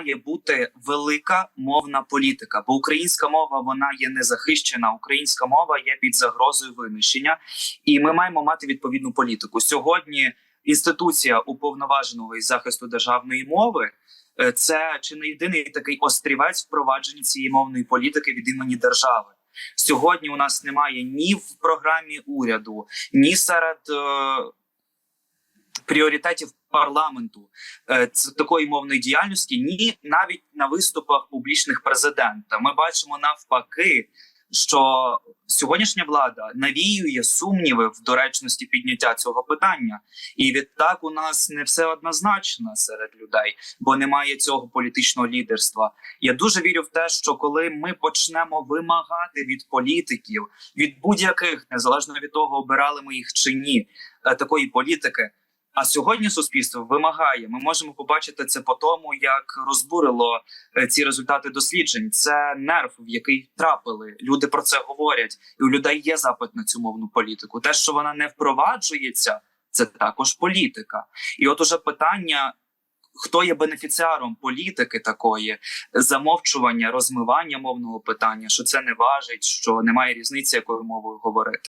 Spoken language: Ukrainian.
має бути велика мовна політика, бо українська мова вона є незахищена. Українська мова є під загрозою винищення, і ми маємо мати відповідну політику. Сьогодні інституція уповноваженого із захисту державної мови. е, Це чи не єдиний такий острівець впровадження цієї мовної політики від імені держави. Сьогодні у нас немає ні в програмі уряду, ні серед е, пріоритетів парламенту е, такої мовної діяльності, ні навіть на виступах публічних президента. Ми бачимо навпаки, що сьогоднішня влада навіює сумніви в доречності підняття цього питання, і відтак у нас не все однозначно серед людей, бо немає цього політичного лідерства. Я дуже вірю в те, що коли ми почнемо вимагати від політиків, від будь-яких, незалежно від того, обирали ми їх чи ні, е, такої політики. А сьогодні суспільство вимагає. Ми можемо побачити це по тому, як розбурило е, ці результати досліджень. Це нерв, в який трапили. Люди про це говорять, і у людей є запит на цю мовну політику. Те, що вона не впроваджується, це також політика. І от уже питання. Хто є бенефіціаром політики такої замовчування, розмивання мовного питання, що це не важить, що немає різниці, якою мовою говорити.